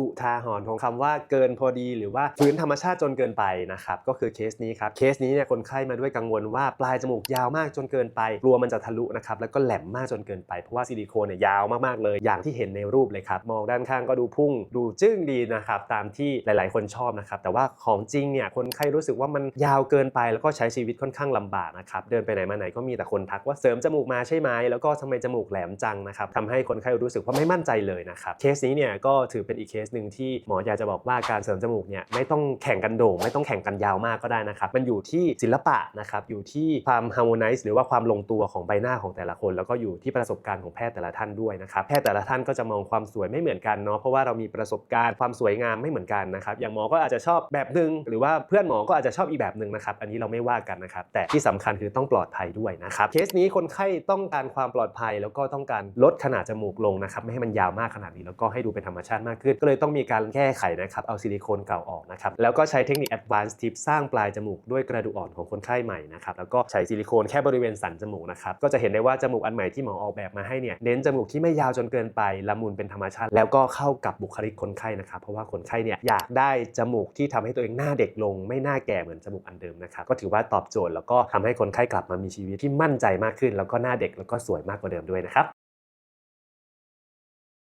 อุทาหรณ์ของคำว่าเกินพอดี หรือว่าฟื้นธรรมชาติจนเกินไปนะครับก็คือเคสนี้ครับเคสนี้เนี่ยคนไข้มาด้วยกังวลว่าปลายจมูกยาวมากจนเกินไปกลัวมันจะทะลุนะครับแล้วก็แหลมมากจนเกินไปเพราะว่าซิลิโคนเนี่ยยาวมากๆเลย อย่างที่เห็นในรูปเลยครับมองด้านข้างก็ดูพุ่ง ดูจึ้งดีนะครับตามที่หลาย ๆ คนชอบนะครับแต่ว่าของจริงเนี่ยคนไข้รู้สึกว่ามันยาวเกินไป แล้วก็ใช้ชีวิตค่อนข้างลำบากนะครับเดินไปไหนมาไหนก็มีแต่คนทักว่าเสริมจมูกมาใช่ไหมแล้วก็ทำไมจมูกแหลมจังนะครับทำให้คนไข้รู้สึกว่าไม่มั่นใจเลยนะครับเคสนี้เนี่ยก็ถือเป็นอีกเคสหนึ่งที่หมออยากจะบอกว่าการเสริมจมูกเนี่ยไม่ต้องแข่งกันโด่งไม่ต้องแข่งกันยาวมากก็ได้นะครับมันอยู่ที่ศิลปะนะครับอยู่ที่ความฮาร์โมไนซ์หรือว่าความลงตัวของใบหน้าของแต่ละคน แล้วก็อยู่ที่ประสบการณ์ของแพทย์แต่ละท่านด้วยนะครับแพทย์แต่ละท่านก็จะมองความสวยไม่เหมือนกันเนาะเพราะว่าเรามีประสบการณ์ความสวยงามไม่เหมือนกันนะครับอย่างหมอก็อาจจะชอบแบบหนึ่งหรือว่าเพื่อนหมอก็อาจจะชอบอีกแบบหนึ่งนะครับอันนี้เราไม่ว่ากันนะครับแต่ที่สำคัญคือต้องปลอดภัยด้วยนะครับเคสนี้คนไข้ต้องการความปลอดภัยแล้วก็ต้องการลดขนาดจมูกลงนะครับไม่ให้มันยาวมากขนาดนี้แล้วก็ให้ดูเป็นธรรมชาติมากขึ้นก็เลยต้องมีการแก้ไขนะครับ เอาซิลิโคนเก่าออกนะครับ แล้วก็ใช้เทคนิค Advanced Tip สร้างปลายจมูกด้วยกระดูกอ่อนของคนไข้ใหม่นะครับ แล้วก็ใช้ซิลิโคนแค่บริเวณสันจมูกนะครับ ก็จะเห็นได้ว่าจมูกอันใหม่ที่หมอออกแบบมาให้เนี่ย เน้นจมูกที่ไม่ยาวจนเกินไป ละมุนเป็นธรรมชาติ แล้วก็เข้ากับบุคลิกคนไข้นะครับ เพราะว่าคนไข้เนี่ยอยากได้จมูกที่ทำให้ตัวเองหน้าเด็กลง ไม่หน้าแก่เหมือนจมูกอันเดิมนะครับ ก็ถือว่าตอบโจทย์แล้วก็ทำให้คนไข้กลับมามีชีวิตที่มั่นใจมากขึ้น แล้วก็หน้าเด็กแล้วก็สวยมากกว่าเดิมด้วยนะครับ